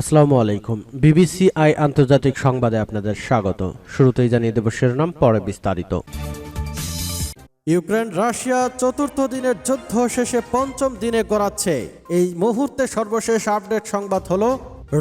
আসসালামু আলাইকুম। BBC I আন্তর্জাতিক সংবাদে আপনাদের স্বাগত। শুরুতেই জানিয়ে দেব শিরোনাম, পরে বিস্তারিত। ইউক্রেন, রাশিয়া চতুর্থ দিনের যুদ্ধ শেষে পঞ্চম দিনে গড়াচ্ছে। এই মুহূর্তে সর্বশেষ আপডেট সংবাদ হলো,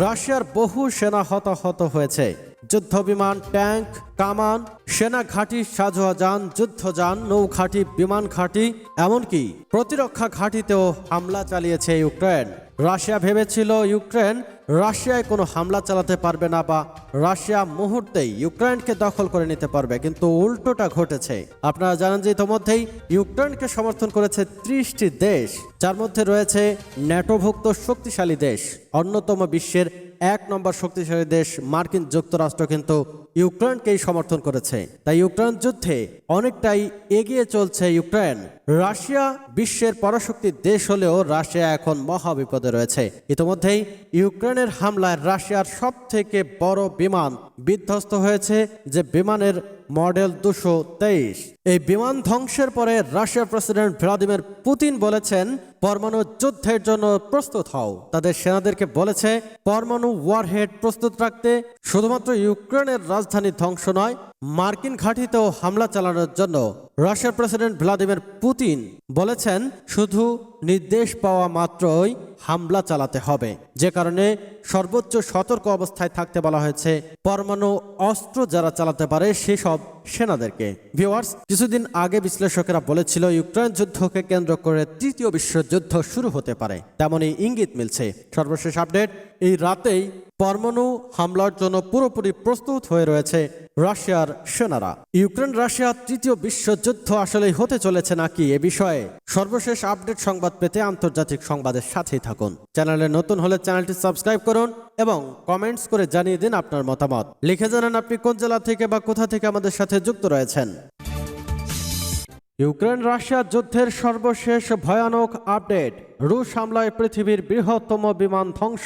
রাশিয়ার বহু সেনা হতাহত হয়েছে। যুদ্ধ বিমান, ট্যাঙ্ক, কামান, সেনা ঘাঁটি, সাজোয়া যান যুদ্ধযান নৌ ঘাঁটি বিমান ঘাঁটি, এমনকি প্রতিরক্ষা ঘাঁটিতেও হামলা চালিয়েছে ইউক্রেন। রাশিয়া ভেবেছিল ইউক্রেন রাশিয়ায় কোনো হামলা চালাতে পারবে না বা রাশিয়া মুহূর্তেই ইউক্রেনকে দখল করে নিতে পারবে, কিন্তু উল্টোটা ঘটেছে। আপনারা জানেন যে ইতোমধ্যেই ইউক্রেনকে সমর্থন করেছে ত্রিশটি দেশ, যার মধ্যে রয়েছে ন্যাটোভুক্ত শক্তিশালী দেশ, অন্যতম বিশ্বের এক নম্বর শক্তিশালী দেশ মার্কিন যুক্তরাষ্ট্র কিন্তু ইউক্রেনকেই সমর্থন করেছে। তাই ইউক্রেন যুদ্ধে অনেকটাই এগিয়ে চলছে ইউক্রেন। রাশিয়া বিশ্বের পরাশক্তি দেশ হলেও রাশিয়া এখন মহা বিপদে রয়েছে। ইতিমধ্যেই ইউক্রেনের হামলায় রাশিয়ার সব থেকে বড় বিমান বিধ্বস্ত হয়েছে, যে বিমানের মডেল দুশো তেইশ। এই বিমান ধ্বংসের পরে রাশিয়ার প্রেসিডেন্ট ভ্লাদিমির পুতিন বলেছেন, পরমাণু যুদ্ধের জন্য প্রস্তুত হও। তাদের সেনাদেরকে বলেছে, পরমাণু ওয়ারহেড প্রস্তুত রাখতে শুধুমাত্র ইউক্রেনের রাজধানী ধ্বংস নয় মার্কিন ঘাঁটিতেও হামলা চালানোর জন্য রাশিয়ার প্রেসিডেন্ট ভ্লাদিমির পুতিন বলেছেন, শুধু নির্দেশ পাওয়া মাত্রই হামলা চালাতে হবে। যে কারণে সর্বোচ্চ সতর্ক অবস্থায় থাকতে বলা হয়েছে, পরমাণু অস্ত্র যারা চালাতে পারে সেসব সেনাদেরকে। ভিওয়ার্স কিছুদিন আগে বিশ্লেষকেরা বলেছিল, ইউক্রেন যুদ্ধকে কেন্দ্র করে তৃতীয় বিশ্বযুদ্ধ শুরু হতে পারে। তেমনই ইঙ্গিত মিলছে। সর্বশেষ আপডেট, এই রাতেই পরমাণু হামলার জন্য পুরোপুরি প্রস্তুত হয়ে রয়েছে রাশিয়ার সেনারা। ইউক্রেন, রাশিয়া তৃতীয় বিশ্বযুদ্ধ আসলেই হতে চলেছে নাকি এ বিষয়ে সর্বশেষ আপডেট সংবাদ পেতে আন্তর্জাতিক সংবাদের সাথেই থাকুন। চ্যানেলে নতুন হলে চ্যানেলটি সাবস্ক্রাইব করুন এবং কমেন্টস করে জানিয়ে দিন আপনার মতামত। লিখে জানান আপনি কোন জেলা থেকে বা কোথা থেকে আমাদের সাথে যুক্ত রয়েছেন। ইউক্রেন রাশিয়া যুদ্ধের সর্বশেষ ভয়ানক আপডেট। রুশ হামলায় পৃথিবীর বৃহত্তম বিমান ধ্বংস।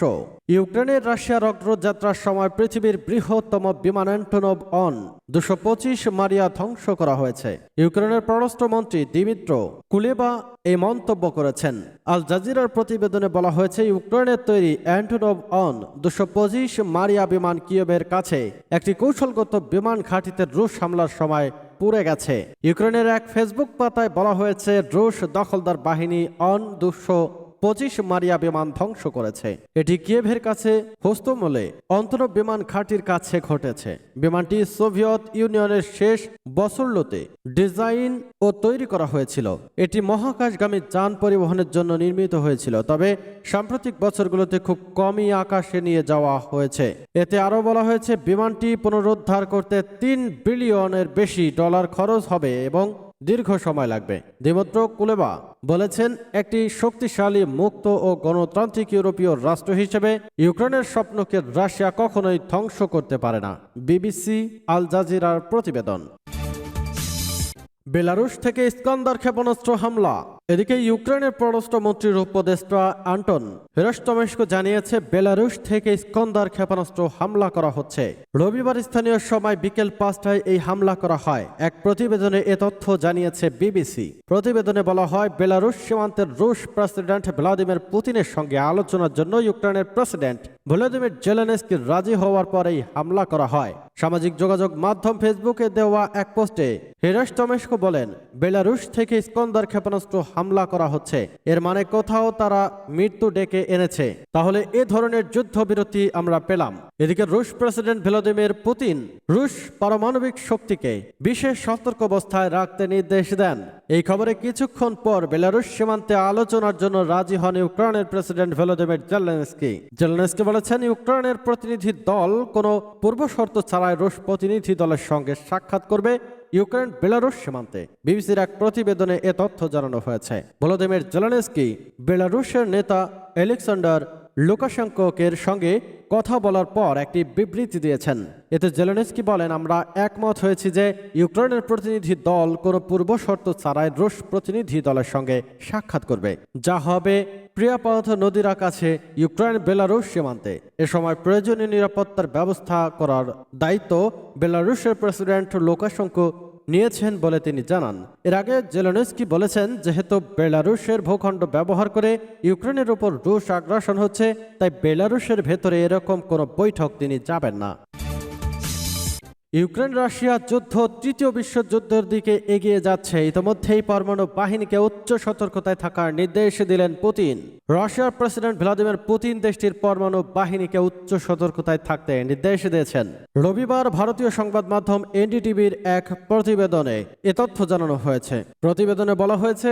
ইউক্রেনের রাশিয়ার অগ্রযাত্রার সময় পৃথিবীর বৃহত্তম বিমান অ্যান্টনভ অন। দুশো পঁচিশ মারিয়া ধ্বংস করা হয়েছে। ইউক্রেনের পররাষ্ট্রমন্ত্রী দিমিত্র কুলেবা এই মন্তব্য করেছেন। আল জাজিরার প্রতিবেদনে বলা হয়েছে ইউক্রেনের তৈরি অ্যান্টনভ অন দুশো পঁচিশ মারিয়া বিমান কিয়েবের কাছে একটি কৌশলগত বিমান ঘাঁটিতে রুশ হামলার সময় পুড়ে গেছে। ইউক্রেনের এক ফেসবুক পাতায় বলা হয়েছে রুশ দখলদার বাহিনী অন দুশো পঁচিশ মারিয়া বিমান ধ্বংস করেছে। এটি কিয়েভের কাছে হোস্তমলে অন্তর বিমান ঘাঁটির কাছে ঘটেছে। বিমানটি সোভিয়েত ইউনিয়নের শেষ বছরলোতে ডিজাইন ও তৈরি করা হয়েছিল। এটি মহাকাশগামী যান পরিবহনের জন্য নির্মিত হয়েছিল, তবে সাম্প্রতিক বছরগুলোতে খুব কমই আকাশে নিয়ে যাওয়া হয়েছে। এতে আরও বলা হয়েছে, বিমানটি পুনরুদ্ধার করতে তিন বিলিয়নের বেশি ডলার খরচ হবে এবং দীর্ঘ সময় লাগবে। দিমত্র কুলেবা বলেছেন, একটি শক্তিশালী মুক্ত ও গণতান্ত্রিক ইউরোপীয় রাষ্ট্র হিসেবে ইউক্রেনের স্বপ্নকে রাশিয়া কখনোই ধ্বংস করতে পারে না। বিবিসি, আল জাজিরার প্রতিবেদন। বেলারুশ থেকে ইস্কান্দার ক্ষেপণাস্ত্র হামলা। এদিকে ইউক্রেনের পররাষ্ট্রমন্ত্রীর উপদেষ্টা আন্টন হিরস্তমেস্কো জানিয়েছে, বেলারুশ থেকে ইস্কন্দার ক্ষেপণাস্ত্র হামলা করা হচ্ছে। রবিবার স্থানীয় সময় বিকেল পাঁচটায় এই হামলা করা হয়। এক প্রতিবেদনে এ তথ্য জানিয়েছে বিবিসি। প্রতিবেদনে বলা হয়, বেলারুশ সীমান্তের রুশ প্রেসিডেন্ট ভ্লাদিমির পুতিনের সঙ্গে আলোচনার জন্য ইউক্রেনের প্রেসিডেন্ট ভ্লাদিমির জেলেনেস্কি রাজি হওয়ার পরেই হামলা করা হয়। সামাজিক যোগাযোগ মাধ্যম ফেসবুকে দেওয়া এক পোস্টে হিরাস বলেন, বেলারুশ থেকে ইস্কন্দার ক্ষেপণাস্ত্র হামলা করা হচ্ছে। এর মানে কোথাও তারা মৃত্যু ডেকে এনেছে। তাহলে এ ধরনের যুদ্ধবিরতি আমরা পেলাম। এদিকে রুশ প্রেসিডেন্ট ভ্লাদিমির পুতিন রুশ পারমাণবিক শক্তিকে বিশেষ সতর্ক অবস্থায় রাখতে নির্দেশ দেন। এই খবরে কিছুক্ষণ পর বেলারুশ সীমান্তে আলোচনার জন্য রাজি হন ইউক্রেনের প্রেসিডেন্ট ভ্লাদিমির জেলেনস্কি। জেলেনস্কি বলেছেন, ইউক্রেনের প্রতিনিধি দল কোনো পূর্ব শর্ত ছাড়াই রুশ প্রতিনিধি দলের সঙ্গে সাক্ষাৎ করবে। ইউক্রেন, বেলারুশ সীমান্তে বিবিসির এক প্রতিবেদনে এ তথ্য জানানো হয়েছে। ভলোদিমির জেলানেস্কি, বেলারুশের নেতা আলেকসান্ডার লুকাশেঙ্কোকের সঙ্গে কথা বলার পর একটি বিবৃতি দিয়েছেন। এতে জেলেনস্কি বলেন, আমরা একমত হয়েছি যে ইউক্রেনের প্রতিনিধি দল কোনো পূর্ব শর্ত ছাড়াই রুশ প্রতিনিধি দলের সঙ্গে সাক্ষাৎ করবে। যা হবে প্রিয়াপথ নদীর কাছে ইউক্রেন, বেলারুশ সীমান্তে। এ সময় প্রয়োজনীয় নিরাপত্তার ব্যবস্থা করার দায়িত্ব বেলারুশের প্রেসিডেন্ট লোকাশঙ্কো নিয়েছেন বলে তিনি জানান। এর আগে জেলনেস্কি বলেছেন, যেহেতু বেলারুশের ভূখণ্ড ব্যবহার করে ইউক্রেনের উপর রুশ আগ্রাসন হচ্ছে, তাই বেলারুশের ভেতরে এরকম কোনো বৈঠক তিনি যাবেন না। ইউক্রেন, রাশিয়া যুদ্ধ, তৃতীয় বিশ্বযুদ্ধের দিকে এগিয়ে যাচ্ছে। ইতিমধ্যেই পরমাণু বাহিনীকে উচ্চ সতর্কতায় থাকার নির্দেশ দিলেন পুতিন। রাশিয়ার প্রেসিডেন্ট ভ্লাদিমির পুতিন দেশটির পরমাণু বাহিনীকে উচ্চ সতর্কতায় থাকতে নির্দেশ দিয়েছেন। রবিবার ভারতীয় সংবাদ মাধ্যম এনডিটিভির এক প্রতিবেদনে এ তথ্য জানানো হয়েছে। প্রতিবেদনে বলা হয়েছে,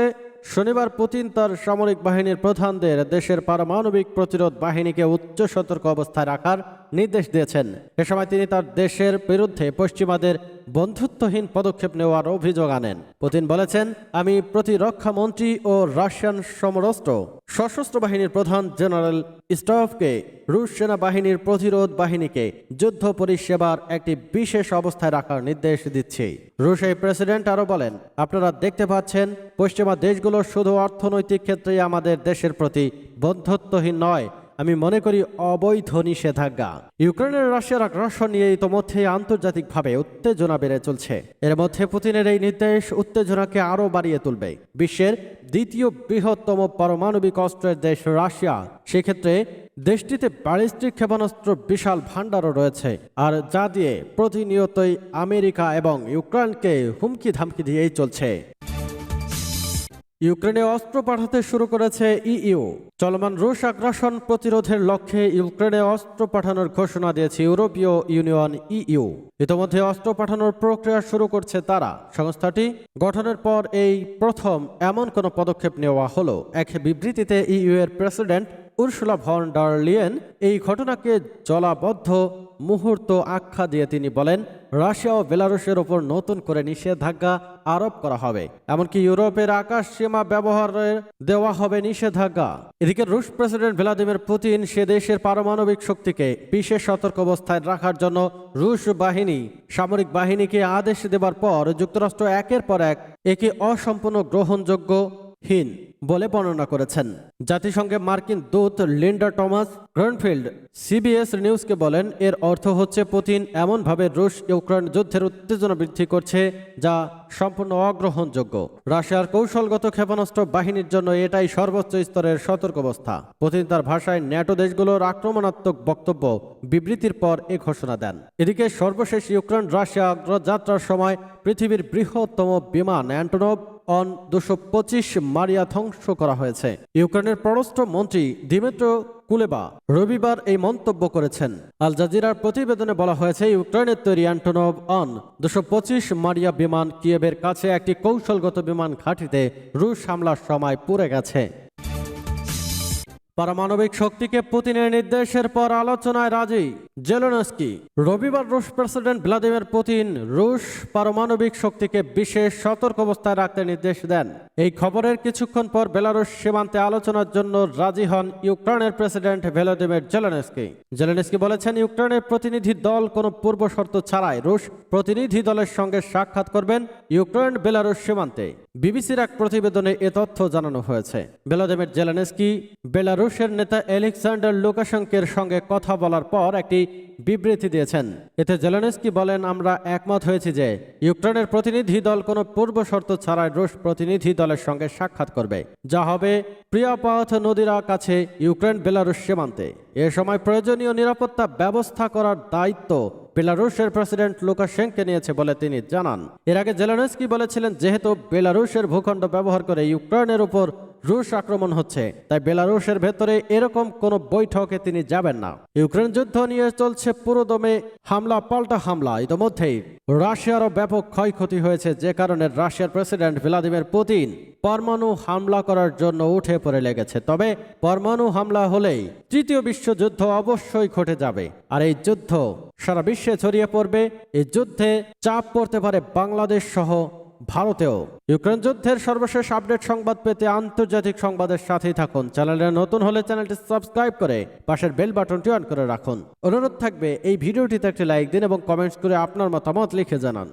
শনিবার পুতিন তার সামরিক বাহিনীর প্রধানদের দেশের পারমাণবিক প্রতিরোধ বাহিনীকে উচ্চ সতর্ক অবস্থায় রাখার নির্দেশ দিয়েছেন। এ সময় তিনি তার দেশের বিরুদ্ধে পশ্চিমাদের বন্ধুত্বহীন পদক্ষেপ নেওয়ার অভিযোগ আনেন। পুতিন বলেছেন, আমি প্রতিরক্ষা মন্ত্রী ও রাশিয়ান সমরাস্ত্র, সশস্ত্র বাহিনীর প্রধান জেনারেল স্টফকে রুশ সেনাবাহিনীর প্রতিরোধ বাহিনীকে যুদ্ধ পরিষেবার একটি বিশেষ অবস্থায় রাখার নির্দেশ দিচ্ছি। রুশ এই প্রেসিডেন্ট আরও বলেন, আপনারা দেখতে পাচ্ছেন, পশ্চিমা দেশগুলো শুধু অর্থনৈতিক ক্ষেত্রেই আমাদের দেশের প্রতি বন্ধুত্বহীন নয় আমি মনে করি অবৈধ নিষেধাজ্ঞা। ইউক্রেনের রাশিয়ার আগ্রাসন নিয়ে ইতোমধ্যেই আন্তর্জাতিকভাবে উত্তেজনা বেড়ে চলছে। এর মধ্যে পুতিনের এই নির্দেশ উত্তেজনাকে আরও বাড়িয়ে তুলবে। বিশ্বের দ্বিতীয় বৃহত্তম পারমাণবিক অস্ত্রের দেশ রাশিয়া। সেক্ষেত্রে দেশটিতে ব্যালিস্টিক ক্ষেপণাস্ত্র বিশাল ভাণ্ডারও রয়েছে। আর যা দিয়ে প্রতিনিয়তই আমেরিকা এবং ইউক্রেনকে হুমকি ধামকি দিয়েই চলছে। ইউক্রেনে অস্ত্র পাঠাতে শুরু করেছে ইইউ। চলমান রুশ আগ্রাসন প্রতিরোধের লক্ষ্যে ইউক্রেনে অস্ত্র পাঠানোর ঘোষণা দিয়েছে ইউরোপীয় ইউনিয়ন ইইউ। ইতোমধ্যে অস্ত্র পাঠানোর প্রক্রিয়া শুরু করছে তারা। সংস্থাটি গঠনের পর এই প্রথম এমন কোনো পদক্ষেপ নেওয়া হলো। এক বিবৃতিতে ইইউ এর president Ursula von der Leyen এই ঘটনাকে জলাবদ্ধ মুহূর্ত আখ্যা দিয়ে তিনি বলেন, রাশিয়া ও বেলারুশের ওপর নতুন করে নিষেধাজ্ঞা আরোপ করা হবে। এমনকি ইউরোপের আকাশ সীমা ব্যবহারের দেওয়া হবে নিষেধাজ্ঞা। এদিকে রুশ প্রেসিডেন্ট ভ্লাদিমির পুতিন সে দেশের পারমাণবিক শক্তিকে বিশেষ সতর্ক অবস্থায় রাখার জন্য রুশ বাহিনী, সামরিক বাহিনীকে আদেশ দেবার পর যুক্তরাষ্ট্র একের পর এক একে অসম্পূর্ণ গ্রহণযোগ্য হীন বলে বর্ণনা করেছেন। জাতিসংঘে মার্কিন দূত লিন্ডা টমাস গ্রনফিল্ড সিবিএস নিউজকে বলেন, এর অর্থ হচ্ছে পুতিন এমনভাবে রুশ ইউক্রেন যুদ্ধের উত্তেজনা বৃদ্ধি করছে যা সম্পূর্ণ অগ্রহণযোগ্য। রাশিয়ার কৌশলগত ক্ষেপণাস্ত্র বাহিনীর জন্য এটাই সর্বোচ্চ স্তরের সতর্কাবস্থা। পুতিন তার ভাষায় ন্যাটো দেশগুলোর আক্রমণাত্মক বক্তব্য বিবৃতির পর এ ঘোষণা দেন। এদিকে সর্বশেষ ইউক্রেন রাশিয়া অগ্রযাত্রার সময় পৃথিবীর বৃহত্তম বিমান অ্যান্টোনভ অন দুশো পঁচিশ মারিয়া ধ্বংস করা হয়েছে। ইউক্রেনের পররাষ্ট্র মন্ত্রী দিমেত্র কুলেবা রবিবার এই মন্তব্য করেছেন। আল জাজিরার প্রতিবেদনে বলা হয়েছে, ইউক্রেনের তৈরি অ্যান্টোনভ অন দুশো পঁচিশ মারিয়া বিমান কিয়েভের কাছে একটি কৌশলগত বিমান ঘাঁটিতে রুশ হামলার সময় পুড়ে গেছে। পারমাণবিক শক্তিকে পুতিনের নির্দেশের পর আলোচনায় রাজি জেলেনস্কি। রবিবার রুশ প্রেসিডেন্ট ভ্লাদিমির পুতিন রুশ পারমাণবিক শক্তিকে বিশেষ সতর্ক অবস্থায় রাখতে নির্দেশ দেন। এই খবরের কিছুক্ষণ পর বেলারুশ সীমান্তে আলোচনার জন্য রাজি হন ইউক্রেনের প্রেসিডেন্ট ভ্লাদিমির জেলেনস্কি। জেলেনস্কি বলেছেন, ইউক্রেনের প্রতিনিধি দল কোনো পূর্ব শর্ত ছাড়াই রুশ প্রতিনিধি দলের সঙ্গে সাক্ষাৎ করবেন ইউক্রেন বেলারুশ সীমান্তে। বিবিসির এক প্রতিবেদনে এ তথ্য জানানো হয়েছে। ভ্লাদিমির জেলেনস্কি বেলারুশের নেতা এলেকজান্ডার লুকাশঙ্কের সঙ্গে কথা বলার পর একটি বিবৃতি দিয়েছেন। এতে জেলেনস্কি বলেন, আমরা একমত হয়েছি যে ইউক্রেনের প্রতিনিধি দল কোনো পূর্ব শর্ত ছাড়াই রুশ প্রতিনিধি দলের সঙ্গে সাক্ষাৎ করবে। যা হবে প্রিয়াপাথ নদীর কাছে ইউক্রেন বেলারুশ সীমান্তে। এ সময় প্রয়োজনীয় নিরাপত্তা ব্যবস্থা করার দায়িত্ব বেলারুশের প্রেসিডেন্ট লুকাশেঙ্কে নিয়েছে বলে তিনি জানান। এর আগে জেলেনস্কি বলেছিলেন, যেহেতু বেলারুশের ভূখণ্ড ব্যবহার করে ইউক্রেনের উপর রুশ আক্রমণ হচ্ছে, তাই বেলারুশের ভেতরে এরকম কোনো বৈঠকে তিনি যাবেন না। ইউক্রেন যুদ্ধ নিয়ে চলছে পুরোদমে হামলা, পাল্টা হামলা। ইতোমধ্যেই রাশিয়ারও ব্যাপক ক্ষয়ক্ষতি হয়েছে, যে কারণে রাশিয়ার প্রেসিডেন্ট ভ্লাদিমির পুতিন পরমাণু হামলা করার জন্য উঠে পড়ে লেগেছে। তবে পরমাণু হামলা হলেই তৃতীয় বিশ্বযুদ্ধ অবশ্যই ঘটে যাবে। আর এই যুদ্ধ সারা বিশ্বে ছড়িয়ে পড়বে। এই যুদ্ধে চাপ পড়তে পারে বাংলাদেশ সহ ভারতেও ইউক্রেন যুদ্ধের সর্বশেষ আপডেট সংবাদ পেতে আন্তর্জাতিক সংবাদের সাথেই থাকুন। চ্যানেলে নতুন হলে চ্যানেলটি সাবস্ক্রাইব করে পাশের বেল বাটনটি অন করে রাখুন। অনুরোধ থাকবে, এই ভিডিওটিতে একটি লাইক দিন এবং কমেন্টস করে আপনার মতামত লিখে জানান।